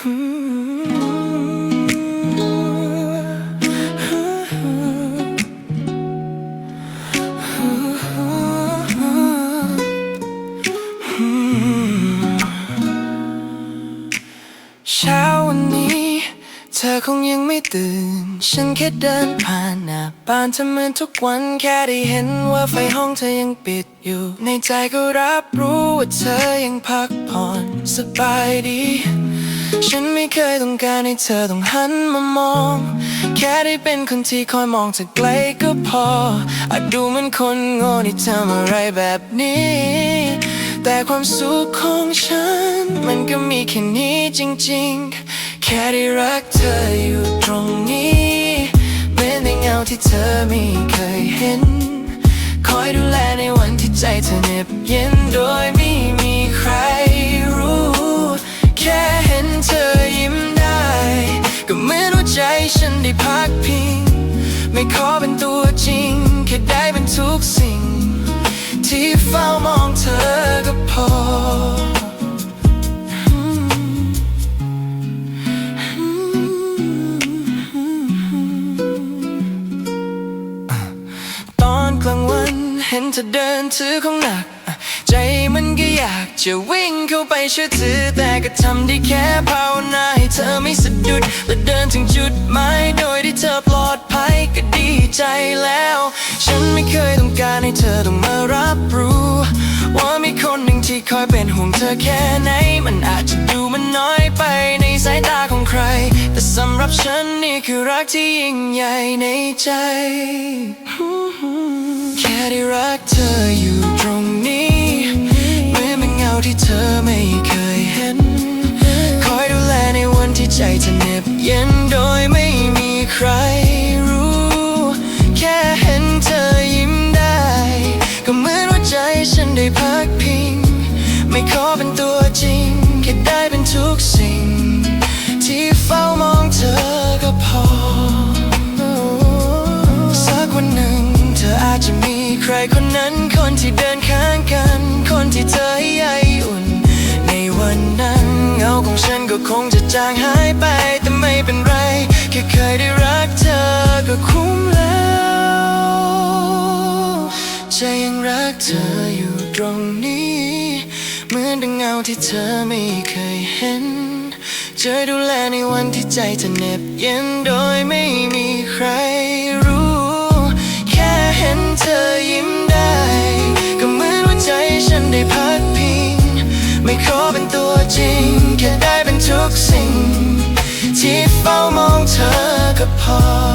เช้าวันนี้ เธอคงยังไม่ตื่น ฉันแค่เดินผ่านหน้าบ้านเธอเหมือนทุกวันแค่ได้เห็นว่าไฟห้องเธอยังปิดอยู่ ในใจก็รับรู้ว่าเธอยังพักผ่อนสบายดี ฉันไม่เคยต้องการให้เธอต้องหันมามอง แค่ได้เป็นคนที่คอยมองเธอไกลก็พอ อาจดูเหมือนคนโง่ที่ทำอะไรแบบนี้ แต่ความสุขของฉัน มันก็มีแค่นี้จริงๆ แค่ได้รักเธออยู่ตรงนี้เหมือนในเงาที่เธอไม่เคยเห็น คอยดูแลในวันที่ใจเธอเหน็บเย็น ฉันได้พักพิง ไม่ขอเป็นตัวจริง แค่ได้เป็นทุกสิ่ง ที่เฝ้ามองเธอก็พอตอนกลางวันเห็นเธอเดินถือของหนัก ใจมันก็อยาก จะวิ่งเข้าไปช่วยเธอแต่ก็ทำได้แค่ภาวนาให้เธอไม่สะดุดและเดินถึงจุดหมายโดยที่เธอปลอดภัยก็ดีใจแล้ว ฉันไม่เคยต้องการให้เธอต้องมารับรู้ ว่ามีคนหนึ่งที่คอยเป็นห่วงเธอแค่ไหน มันอาจจะดูมันน้อยไปในสายตาของใคร แต่สำหรับฉันนี่คือรักที่ยิ่งใหญ่ในใจ แค่ได้รักเธอ ใจเธอเหน็บเย็นโดยไม่มีใครรู้ แค่เห็นเธอยิ้มได้ ก็เหมือนว่าใจฉันได้พักพิง ไม่ขอเป็นตัวจริง แค่ได้เป็นทุกสิ่ง ที่เฝ้ามองเธอก็พอ สักวันหนึ่ง เธออาจจะมีใครคนนั้นคนที่เดินข้างกัน คนที่เธอให้ใยอุ่น ในวันนั้นเงาของฉันก็คงจะจางหาย งนี้ เหมือนดังเงาที่เธอไม่เคยเห็น เจอดูแลในวันที่ใจจะเหน็บเย็นโดยไม่มีใครรู้ แค่เห็นเธอยิ้มได้ ก็เหมือนว่าใจฉันได้พัดพิง ไม่ขอเป็นตัวจริง แค่ได้เป็นทุกสิ่ง ที่เฝ้ามองเธอก็พอ